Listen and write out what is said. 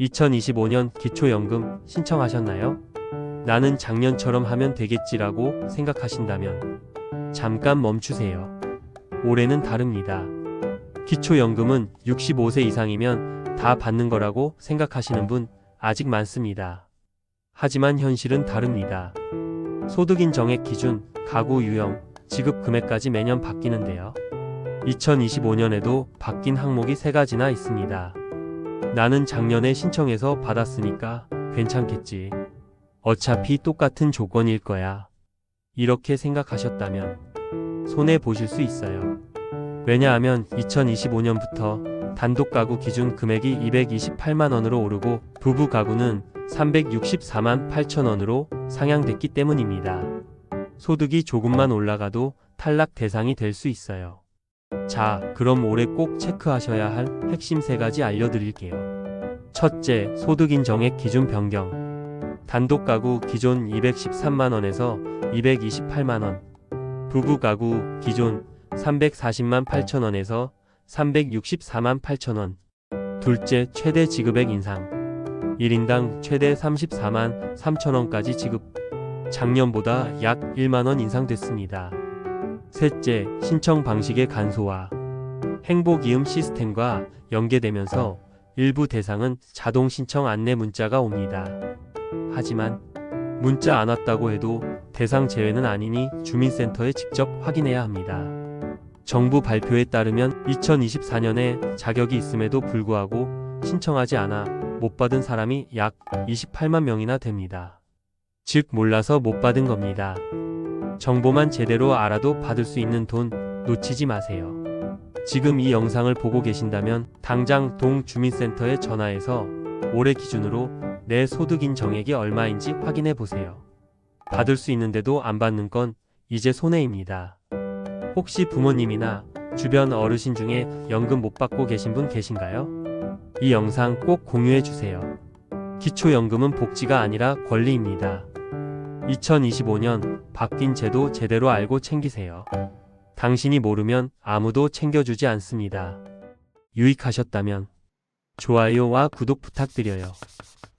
2025년 기초연금 신청하셨나요? 나는 작년처럼 하면 되겠지라고 생각하신다면 잠깐 멈추세요. 올해는 다릅니다. 기초연금은 65세 이상이면 다 받는 거라고 생각하시는 분 아직 많습니다. 하지만 현실은 다릅니다. 소득인 정액 기준, 가구 유형, 지급 금액까지 매년 바뀌는데요. 2025년에도 바뀐 항목이 세 가지나 있습니다. 나는 작년에 신청해서 받았으니까 괜찮겠지. 어차피 똑같은 조건일 거야. 이렇게 생각하셨다면 손해 보실 수 있어요. 왜냐하면 2025년부터 단독 가구 기준 금액이 228만 원으로 오르고 부부 가구는 364만 8천 원으로 상향됐기 때문입니다. 소득이 조금만 올라가도 탈락 대상이 될 수 있어요. 자, 그럼 올해 꼭 체크하셔야 할 핵심 세 가지 알려드릴게요. 첫째, 소득 인정액 기준 변경. 단독 가구 기존 213만 원에서 228만 원. 부부 가구 기존 340만 8천 원에서 364만 8천 원. 둘째, 최대 지급액 인상. 1인당 최대 34만 3천 원까지 지급. 작년보다 약 1만 원 인상됐습니다. 셋째, 신청 방식의 간소화. 행복 이음 시스템과 연계되면서 일부 대상은 자동 신청 안내 문자가 옵니다. 하지만 문자 안 왔다고 해도 대상 제외는 아니니 주민센터에 직접 확인해야 합니다. 정부 발표에 따르면 2024년에 자격이 있음에도 불구하고 신청하지 않아 못 받은 사람이 약 28만 명이나 됩니다. 즉 몰라서 못 받은 겁니다. 정보만 제대로 알아도 받을 수 있는 돈 놓치지 마세요. 지금 이 영상을 보고 계신다면 당장 동주민센터에 전화해서 올해 기준으로 내 소득인 정액이 얼마인지 확인해 보세요. 받을 수 있는데도 안 받는 건 이제 손해입니다. 혹시 부모님이나 주변 어르신 중에 연금 못 받고 계신 분 계신가요? 이 영상 꼭 공유해 주세요. 기초연금은 복지가 아니라 권리입니다. 2025년 바뀐 제도 제대로 알고 챙기세요. 당신이 모르면 아무도 챙겨주지 않습니다. 유익하셨다면 좋아요와 구독 부탁드려요.